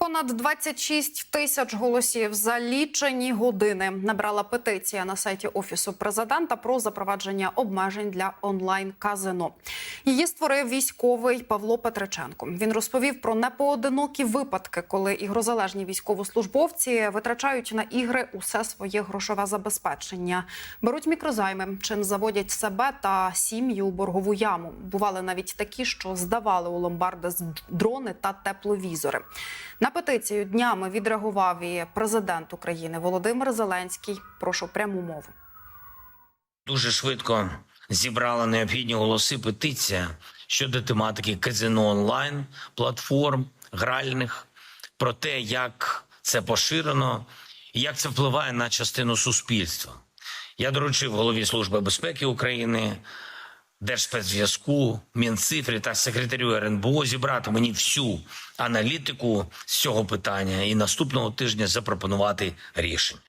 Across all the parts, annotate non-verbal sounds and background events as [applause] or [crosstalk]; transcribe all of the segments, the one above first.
Понад 26 тисяч голосів за лічені години набрала петиція на сайті офісу президента про запровадження обмежень для онлайн казино. Її створив військовий Павло Петриченко. Він розповів про непоодинокі випадки, коли ігрозалежні військовослужбовці витрачають на ігри усе своє грошове забезпечення, беруть мікрозайми, чим заводять себе та сім'ю у боргову яму. Бували навіть такі, що здавали у ломбарди з дрони та тепловізори. Петицію днями відреагував і президент України Володимир Зеленський. Прошу пряму мову. Дуже швидко зібрала необхідні голоси петиція щодо тематики казино онлайн, платформ, гральних, про те, як це поширено і як це впливає на частину суспільства. Я доручив голові Служби безпеки України, Держспецзв'язку, Мінцифрі та секретарю РНБО зібрати мені всю аналітику з цього питання і наступного тижня запропонувати рішення.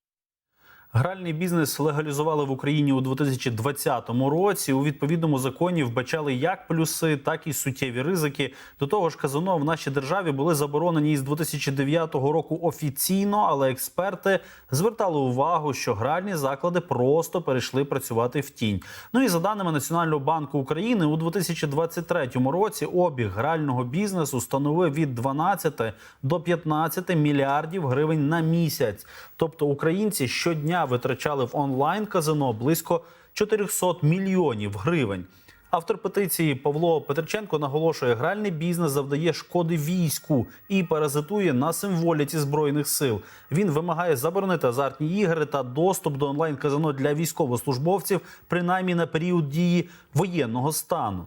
Гральний бізнес легалізували в Україні у 2020 році. У відповідному законі вбачали як плюси, так і суттєві ризики. До того ж, казино в нашій державі були заборонені із 2009 року офіційно, але експерти звертали увагу, що гральні заклади просто перейшли працювати в тінь. Ну і за даними Національного банку України, у 2023 році обіг грального бізнесу становив від 12 до 15 мільярдів гривень на місяць. Тобто українці щодня витрачали в онлайн казино близько 400 мільйонів гривень. Автор петиції Павло Петриченко наголошує, гральний бізнес завдає шкоди війську і паразитує на символіці збройних сил. Він вимагає заборонити азартні ігри та доступ до онлайн казино для військовослужбовців, принаймні на період дії воєнного стану.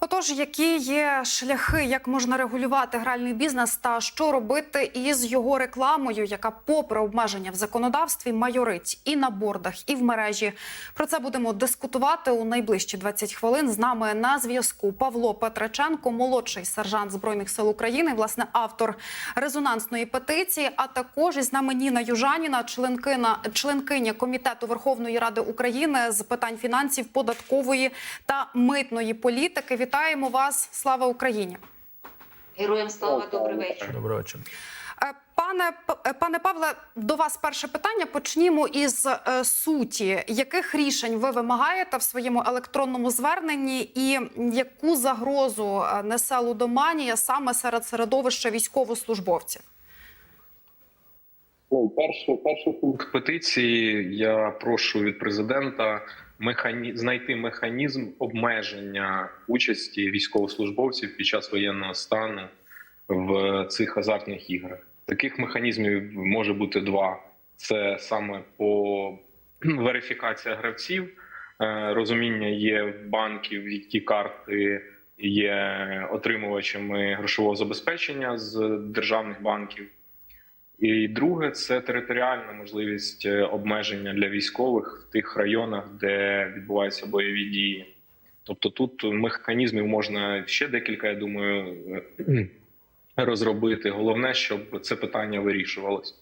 Отож, які є шляхи, як можна регулювати гральний бізнес, та що робити із його рекламою, яка, попри обмеження в законодавстві, майорить і на бордах, і в мережі. Про це будемо дискутувати у найближчі 20 хвилин. З нами на зв'язку Павло Петриченко, молодший сержант збройних сил України, власне, автор резонансної петиції. А також із нами Ніна Южаніна, членкина членкиня комітету Верховної Ради України з питань фінансів, податкової та митної політики. Вітаємо вас! Слава Україні! Героям слава, добрий вечір. Добрий вечір. Е, Пане е, пане Павле, до вас перше питання. Почнімо із е, суті. Яких рішень ви вимагаєте в своєму електронному зверненні, і яку загрозу несе лудоманія саме серед середовища військовослужбовців? Ну, перший, перший пункт петиції я прошу від президента механі... знайти механізм обмеження участі військовослужбовців під час воєнного стану в цих азартних іграх. Таких механізмів може бути два: це саме по [clears throat] верифікація гравців, Е, розуміння є банків, які карти є отримувачами грошового забезпечення з державних банків. І друге це територіальна можливість е, обмеження для військових в тих районах, де відбуваються бойові дії. Тобто тут механізмів можна ще декілька, я думаю, е, розробити. Головне, щоб це питання вирішувалось.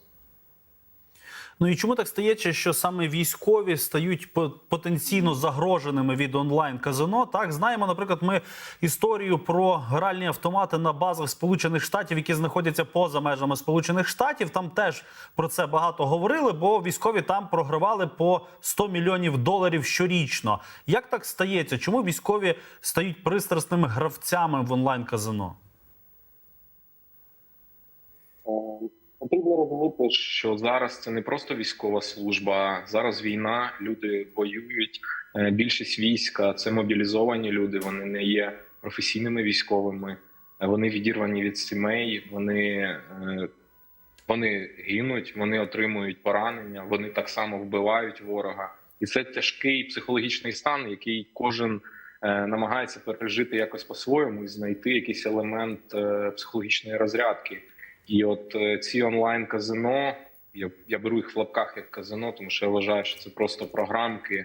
Ну і чому так стається, що саме військові стають по- потенційно загроженими від онлайн казино? Так знаємо, наприклад, ми історію про гральні автомати на базах Сполучених Штатів, які знаходяться поза межами Сполучених Штатів. Там теж про це багато говорили, бо військові там програвали по 100 мільйонів доларів щорічно. Як так стається? Чому військові стають пристрасними гравцями в онлайн казино? Е, Потрібно розуміти, що зараз це не просто військова служба. Зараз війна, люди воюють. Е, Більшість війська це мобілізовані люди. Вони не є професійними військовими. Е, Вони відірвані від сімей. Вони, е, вони гинуть, вони отримують поранення. Вони так само вбивають ворога, і це тяжкий психологічний стан, який кожен намагається пережити якось по-своєму і знайти якийсь елемент психологічної розрядки. І от е, ці онлайн казино, я, я беру їх в лапках як казино, тому що я вважаю, що це просто програмки,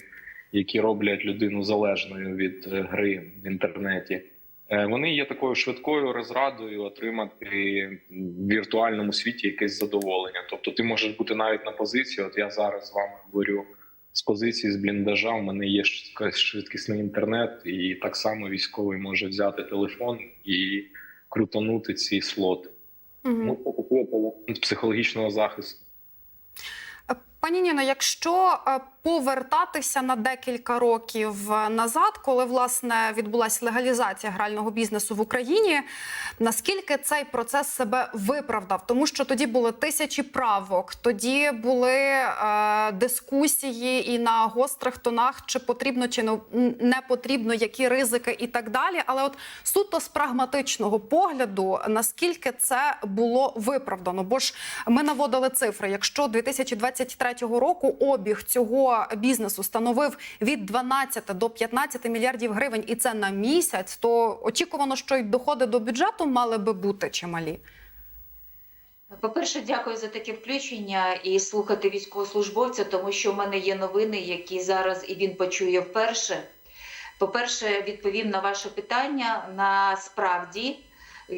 які роблять людину залежною від е, гри в інтернеті. Е, Вони є такою швидкою розрадою отримати в віртуальному світі якесь задоволення. Тобто, ти можеш бути навіть на позиції. От я зараз з вами говорю з позиції з бліндажа. У мене є швидкісний інтернет, і так само військовий може взяти телефон і крутанути ці слоти. Мгм. Ну, це такий психологічного захисту. Пані Ніно, якщо е, повертатися на декілька років е, назад, коли власне відбулася легалізація грального бізнесу в Україні, наскільки цей процес себе виправдав? Тому що тоді були тисячі правок, тоді були е, дискусії і на гострих тонах, чи потрібно чи не, потрібно, які ризики і так далі. Але от суто з прагматичного погляду, наскільки це було виправдано? Бо ж ми наводили цифри. Якщо 2023 року обіг цього бізнесу становив від 12 до 15 мільярдів гривень, і це на місяць, то очікувано, що й доходи до бюджету мали би бути чималі. По-перше, дякую за таке включення і слухати військовослужбовця, тому що в мене є новини, які зараз і він почує вперше. По-перше, відповім на ваше питання. Насправді,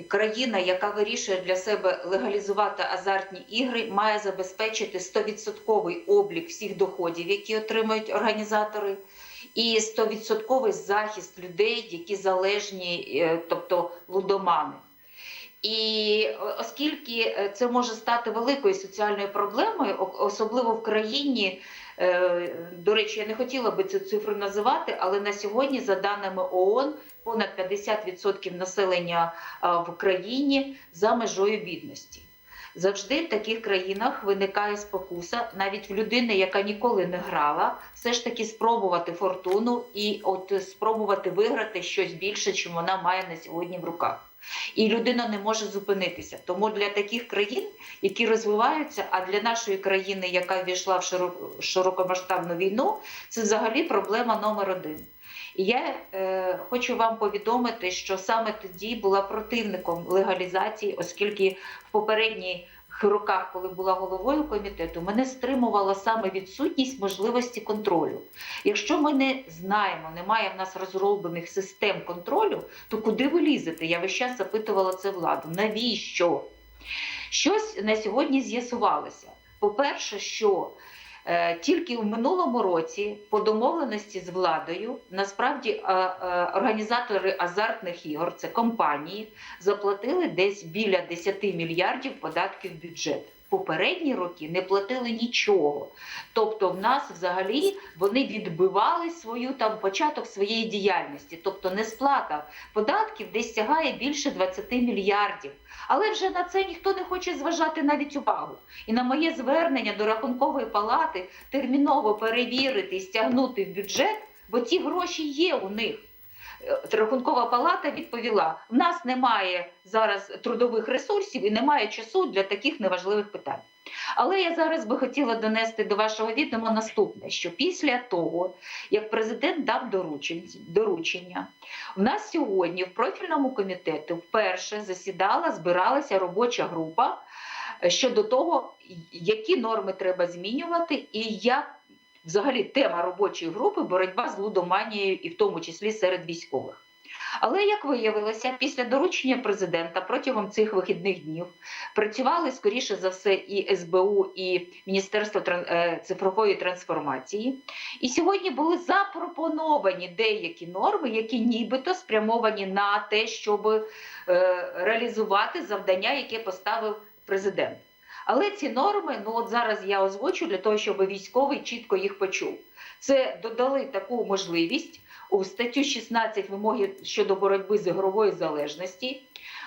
країна, яка вирішує для себе легалізувати азартні ігри, має забезпечити 100% облік всіх доходів, які отримують організатори, і 100% захист людей, які залежні, е, тобто лудомани. І оскільки е, це може стати великою соціальною проблемою, особливо в країні, е, до речі, я не хотіла би цю цифру називати, але на сьогодні, за даними ООН, понад 50% населення в країні за межою бідності. Завжди в таких країнах виникає спокуса, навіть в людини, яка ніколи не грала, все ж таки спробувати фортуну і от спробувати виграти щось більше, чим вона має на сьогодні в руках. І людина не може зупинитися. Тому для таких країн, які розвиваються, а для нашої країни, яка ввійшла в широкомасштабну війну, це взагалі проблема номер один. Я е, хочу вам повідомити, що саме тоді була противником легалізації, оскільки в попередніх роках, коли була головою комітету, мене стримувала саме відсутність можливості контролю. Якщо ми не знаємо, немає в нас розроблених систем контролю, то куди ви лізете? Я весь час запитувала це владу. Навіщо? Щось на сьогодні з'ясувалося. По-перше, що тільки в минулому році, по домовленості з владою, насправді е, е, організатори азартних ігор, це компанії, заплатили десь біля 10 мільярдів податків бюджет. Попередні роки не платили нічого. Тобто, в нас взагалі вони відбивали свою там початок своєї діяльності. Тобто, несплата податків десь сягає більше 20 мільярдів. Але вже на це ніхто не хоче зважати навіть увагу. І на моє звернення до рахункової палати терміново перевірити і стягнути в бюджет, бо ті гроші є у них. Рахункова палата відповіла: в нас немає зараз трудових ресурсів і немає часу для таких неважливих питань. Але я зараз би хотіла донести до вашого відома наступне: що після того, як президент дав доручення, в нас сьогодні в профільному комітеті вперше засідала, збиралася робоча група е, щодо того, які норми треба змінювати і як взагалі тема робочої групи боротьба з лудоманією, і в тому числі серед військових. Але як виявилося, після доручення президента протягом цих вихідних днів працювали скоріше за все і СБУ, і Міністерство е, цифрової трансформації. І сьогодні були запропоновані деякі норми, які нібито спрямовані на те, щоб е, реалізувати завдання, яке поставив президент. Але ці норми, ну от зараз я озвучу для того, щоб військовий чітко їх почув. Це додали таку можливість у статтю 16 вимоги щодо боротьби з ігровою залежності.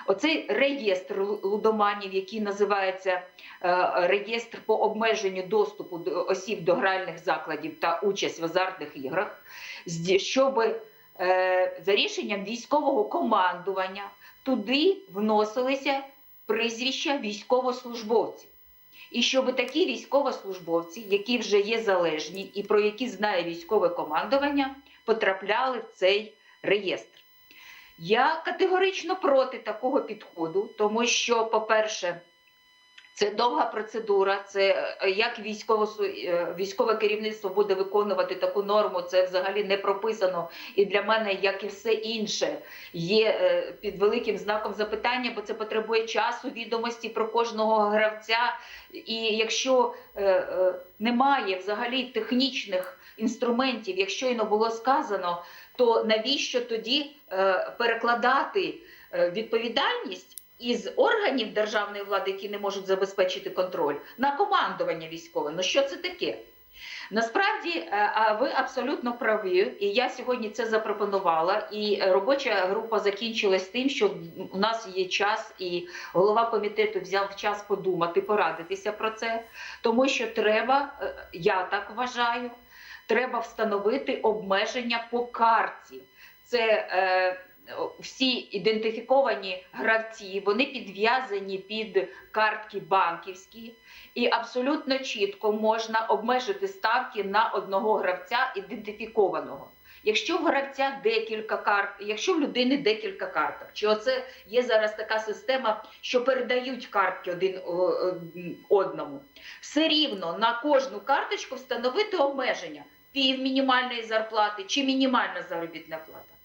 Оцей реєстр лудоманів, який називається е, реєстр по обмеженню доступу до осіб до гральних закладів та участь в азартних іграх, щоб е, за рішенням військового командування туди вносилися прізвища військовослужбовців. І щоб такі військовослужбовці, які вже є залежні і про які знає військове командування, потрапляли в цей реєстр. Я категорично проти такого підходу, тому що, по-перше, це довга процедура. Це е, як військово, військове керівництво буде виконувати таку норму, це взагалі не прописано. І для мене, як і все інше, є е, під великим знаком запитання, бо це потребує часу, відомості про кожного гравця. І якщо е, е, немає взагалі технічних інструментів, як щойно було сказано, то навіщо тоді е, перекладати е, відповідальність із органів державної влади, які не можуть забезпечити контроль, на командування військове. Ну що це таке? Насправді, е, а ви абсолютно праві, і я сьогодні це запропонувала. І робоча група закінчилась тим, що у нас є час, і голова комітету взяв час подумати, порадитися про це, тому що треба, е, я так вважаю, треба встановити обмеження по карті. Це е, всі ідентифіковані гравці, вони підв'язані під картки банківські, і абсолютно чітко можна обмежити ставки на одного гравця ідентифікованого. Якщо в гравця декілька карт, якщо в людини декілька карток, чи оце є зараз така система, що передають картки один одному, все рівно на кожну карточку встановити обмеження пів мінімальної зарплати чи мінімальна заробітна плата.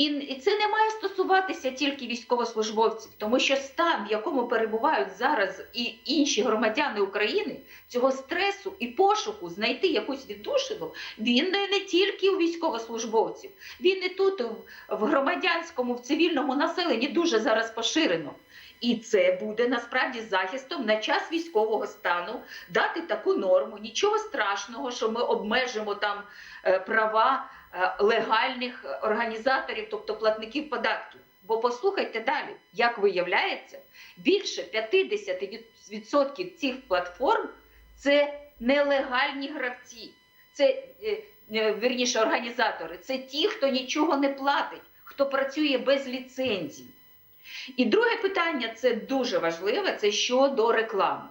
І, це не має стосуватися тільки військовослужбовців, тому що стан, в якому перебувають зараз і інші громадяни України, цього стресу і пошуку знайти якусь віддушину, він не, тільки у військовослужбовців, він і тут в, громадянському, в цивільному населенні дуже зараз поширено. І це буде насправді захистом на час військового стану дати таку норму. Нічого страшного, що ми обмежимо там е, права легальних організаторів, тобто платників податків. Бо послухайте далі, як виявляється, більше 50% цих платформ це нелегальні гравці, це е, е, вірніше організатори, це ті, хто нічого не платить, хто працює без ліцензій. І друге питання це дуже важливе, це щодо реклами.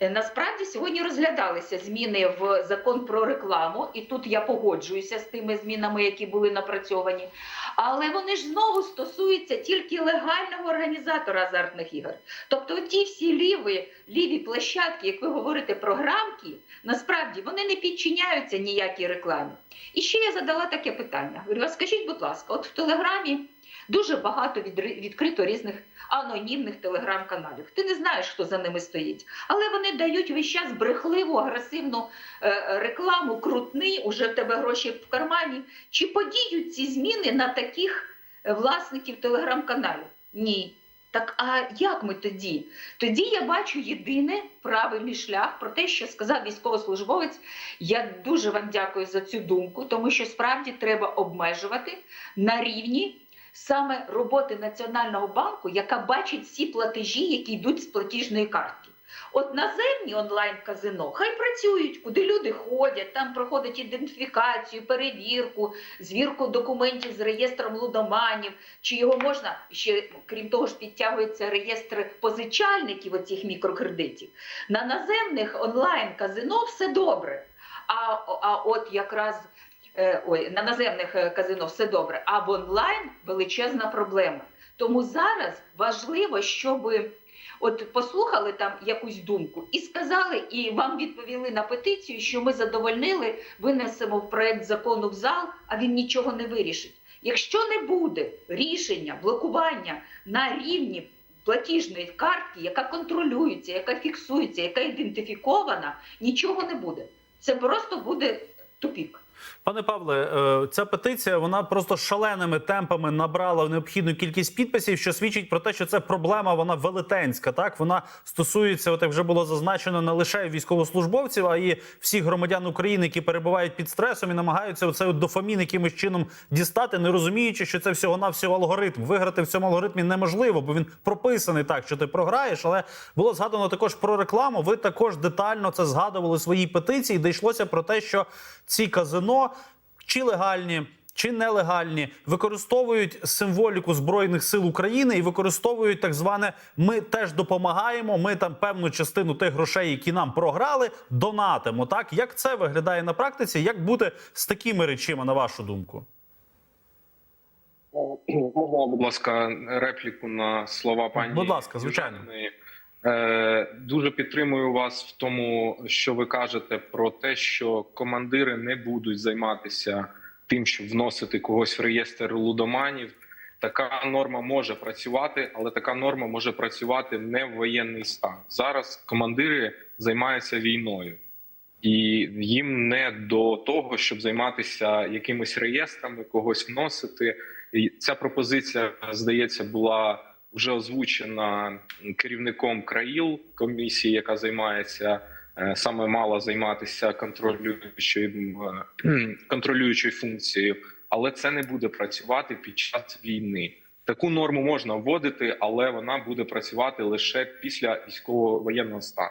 Е, Насправді сьогодні розглядалися зміни в закон про рекламу, і тут я погоджуюся з тими змінами, які були напрацьовані. Але вони ж знову стосуються тільки легального організатора азартних ігор. Тобто, ті всі ліві, ліві площадки, як ви говорите, програмки, насправді вони не підчиняються ніякій рекламі. І ще я задала таке питання. Говорю, а скажіть, будь ласка, от в Телеграмі дуже багато відкрито різних анонімних телеграм-каналів. Ти не знаєш, хто за ними стоїть, але вони дають весь час брехливу, агресивну е, рекламу, крутни, уже в тебе гроші в кармані. Чи подіють ці зміни на таких е, власників телеграм-каналів? Ні. Так а як ми тоді? Тоді я бачу єдиний правильний шлях про те, що сказав військовослужбовець. Я дуже вам дякую за цю думку, тому що справді треба обмежувати на рівні саме роботи Національного банку, яка бачить всі платежі, які йдуть з платіжної картки. От наземні онлайн-казино хай працюють, куди люди ходять, там проходять ідентифікацію, перевірку, звірку документів з реєстром лудоманів, чи його можна ще, крім того ж, підтягується реєстр позичальників оцих мікрокредитів. На наземних онлайн-казино все добре. А, а от якраз ой, на наземних е, казино все добре, а в онлайн величезна проблема. Тому зараз важливо, щоб от послухали там якусь думку і сказали, і вам відповіли на петицію, що ми задовольнили, винесемо в проект закону в зал, а він нічого не вирішить. Якщо не буде рішення блокування на рівні платіжної картки, яка контролюється, яка фіксується, яка ідентифікована, нічого не буде. Це просто буде тупік. Пане Павле, е, ця петиція вона просто шаленими темпами набрала необхідну кількість підписів, що свідчить про те, що це проблема вона велетенська. Так вона стосується, от як вже було зазначено, не лише військовослужбовців, а й всіх громадян України, які перебувають під стресом і намагаються оцей от дофамін якимось чином дістати, не розуміючи, що це всього навсього алгоритм. Виграти в цьому алгоритмі неможливо, бо він прописаний так, що ти програєш. Але було згадано також про рекламу. Ви також детально це згадували в своїй петиції, де йшлося про те, що ці казино чи легальні. Чи нелегальні використовують символіку збройних сил України і використовують так зване ми теж допомагаємо. Ми там певну частину тих грошей, які нам програли, донатимо. Так як це виглядає на практиці? Як бути з такими речима, на вашу думку? Можна, будь ласка, репліку на слова пані. Будь ласка, звичайно. Южаниної? Е, Дуже підтримую вас в тому, що ви кажете про те, що командири не будуть займатися тим, щоб вносити когось в реєстр лудоманів. Така норма може працювати, але така норма може працювати не в воєнний стан. Зараз командири займаються війною, і їм не до того, щоб займатися якимись реєстрами, когось вносити. І ця пропозиція здається була вже озвучена керівником країл комісії, яка займається е, саме мала займатися контролюючою е, контролюючою функцією, але це не буде працювати під час війни. Таку норму можна вводити, але вона буде працювати лише після військового воєнного стану.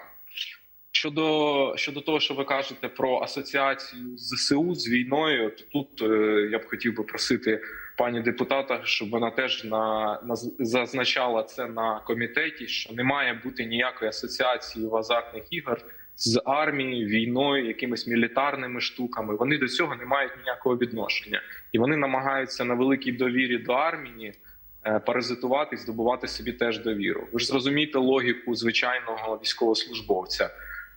Щодо щодо того, що ви кажете про асоціацію з ЗСУ з війною, то тут е, я б хотів би просити пані депутата, щоб вона теж на, на зазначала це на комітеті, що не має бути ніякої асоціації в азартних ігор з армією, війною, якимись мілітарними штуками. Вони до цього не мають ніякого відношення, і вони намагаються на великій довірі до армії е, паразитувати і здобувати собі теж довіру. Ви ж зрозумієте логіку звичайного військовослужбовця.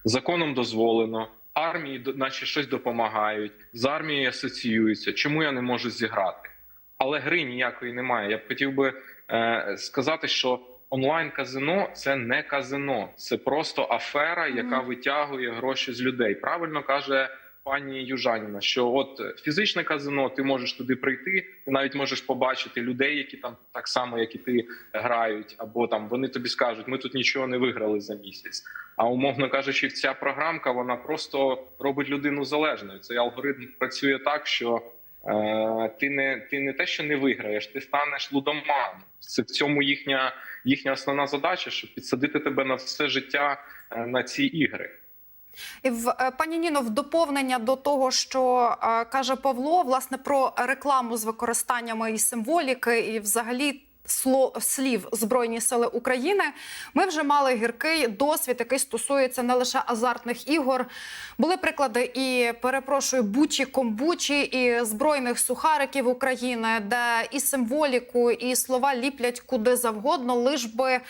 Законом дозволено, армії наче щось допомагають, з армією асоціюються. Чому я не можу зіграти? Але гри ніякої немає. Я б хотів би е, сказати, що онлайн казино це не казино, це просто афера, яка витягує гроші з людей. Правильно каже пані Южаніна, що от фізичне казино, ти можеш туди прийти, ти навіть можеш побачити людей, які там так само, як і ти грають, або там вони тобі скажуть, ми тут нічого не виграли за місяць. А умовно кажучи, ця програмка вона просто робить людину залежною. Цей алгоритм працює так, що ти не ти не те, що не виграєш, ти станеш лудоманом. Це в цьому їхня їхня основна задача, щоб підсадити тебе на все життя е, на ці ігри. І в е, пані Ніно, в доповнення до того, що е, каже Павло, власне про рекламу з використаннями і символіки, і взагалі. Слів Збройні Сили України ми вже мали гіркий досвід, який стосується не лише азартних ігор. Були приклади і перепрошую бучі комбучі і збройних сухариків України, де і символіку, і слова ліплять куди завгодно, лиш би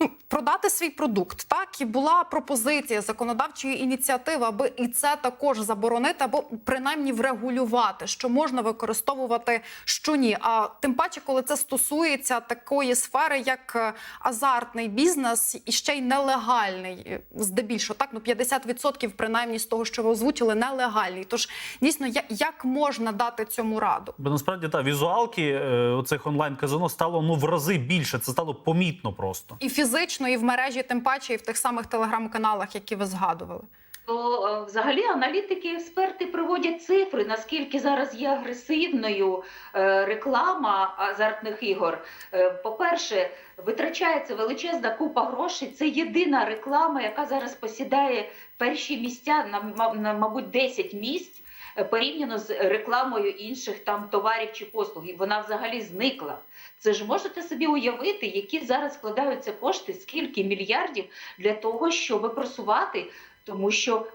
ну, продати свій продукт. Так і була пропозиція законодавчої ініціативи, аби і це також заборонити, або принаймні врегулювати, що можна використовувати, що ні. А тим паче, коли це стосується такої сфери, як е, азартний бізнес, і ще й нелегальний, е, здебільшого так ну 50% принаймні з того, що ви озвучили, нелегальний. Тож дійсно, як можна дати цьому раду? Бо насправді та візуалки е, оцих онлайн казино стало ну в рази більше. Це стало помітно просто. І фізично, і в мережі, тим паче, і в тих самих телеграм-каналах, які ви згадували. То е, взагалі аналітики, експерти проводять цифри, наскільки зараз є агресивною е, реклама азартних ігор. Е, По-перше, витрачається величезна купа грошей. Це єдина реклама, яка зараз посідає перші місця на, на мабуть, 10 місць. Порівняно з рекламою інших там товарів чи послуг, вона взагалі зникла. Це ж можете собі уявити, які зараз складаються кошти, скільки мільярдів для того, щоб просувати тому що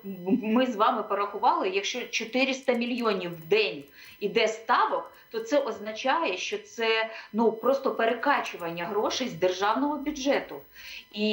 ми з вами порахували, якщо 400 мільйонів в день іде ставок, то це означає, що це ну просто перекачування грошей з державного бюджету. І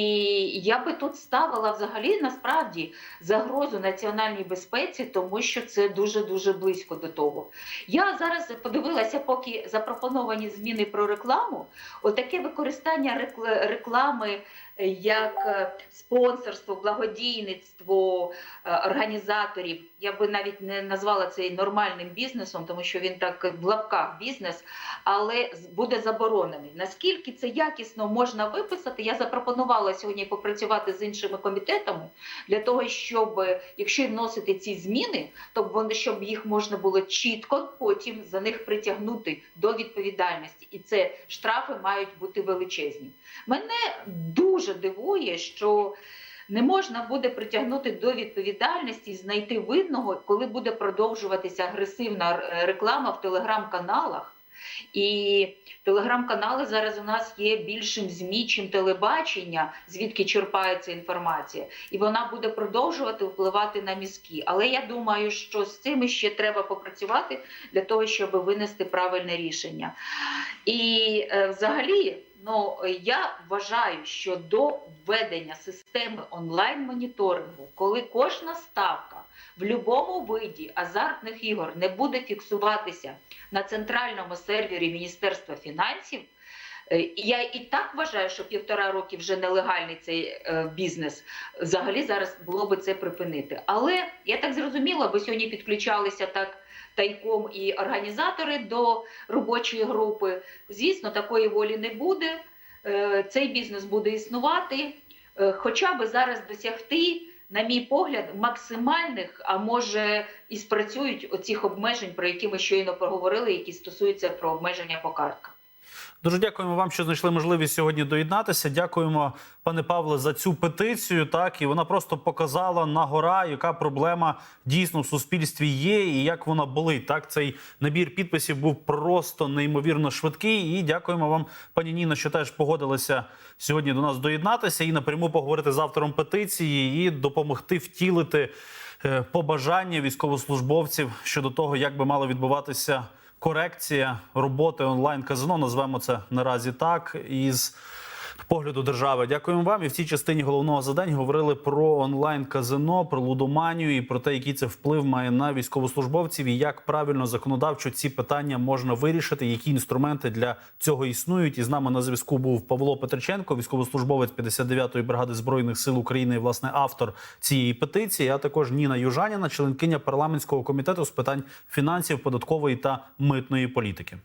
я би тут ставила взагалі насправді загрозу національній безпеці, тому що це дуже дуже близько до того. Я зараз подивилася, поки запропоновані зміни про рекламу, отаке використання реклами е, як е, спонсорство, благодійництво е, організаторів. Я би навіть не назвала це нормальним бізнесом, тому що він так в лапках бізнес, але буде заборонений. Наскільки це якісно можна виписати? Я запропонувала сьогодні попрацювати з іншими комітетами для того, щоб е, якщо вносити ці зміни, то вони щоб їх можна було чітко потім за них притягнути до відповідальності, і це штрафи мають бути величезні. Мене дуже дивує, що не можна буде притягнути до відповідальності і знайти винного, коли буде продовжуватися агресивна реклама в телеграм-каналах. І телеграм-канали зараз у нас є більшим ЗМІ, чим телебачення, звідки черпається інформація, і вона буде продовжувати впливати на мізки. Але я думаю, що з цим ще треба попрацювати для того, щоб винести правильне рішення. І е, взагалі, ну я вважаю, що до введення системи онлайн-моніторингу, коли кожна ставка в будь-якому виді азартних ігор не буде фіксуватися на центральному сервері Міністерства фінансів. е, Я і так вважаю, що півтора роки вже нелегальний цей е, бізнес. Взагалі зараз було би це припинити. Але я так зрозуміла, бо сьогодні підключалися так тайком і організатори до робочої групи. Звісно, такої волі не буде. е, цей бізнес буде існувати, е, хоча би зараз досягти, на мій погляд, максимальних, а може і спрацюють оцих обмежень, про які ми щойно проговорили, які стосуються про обмеження по картках. Дуже дякуємо вам, що знайшли можливість сьогодні доєднатися. Дякуємо, пане Павле, за цю петицію. Так і вона просто показала на гора, яка проблема дійсно в суспільстві є, і як вона болить. Так, цей набір підписів був просто неймовірно швидкий. І дякуємо вам, пані Ніно, що теж погодилися сьогодні до нас доєднатися і напряму поговорити з автором петиції і допомогти втілити е, побажання військовослужбовців щодо того, як би мало відбуватися корекція роботи онлайн казино. Назвемо це наразі так. Із погляду держави. Дякуємо вам. І в цій частині головного задань говорили про онлайн казино, про лудоманію і про те, який це вплив має на військовослужбовців, і як правильно законодавчо ці питання можна вирішити, які інструменти для цього існують. І з нами на зв'язку був Павло Петриченко, військовослужбовець 59-ї бригади збройних сил України, і, власне, автор цієї петиції. А також Ніна Южаніна, членкиня парламентського комітету з питань фінансів, податкової та митної політики.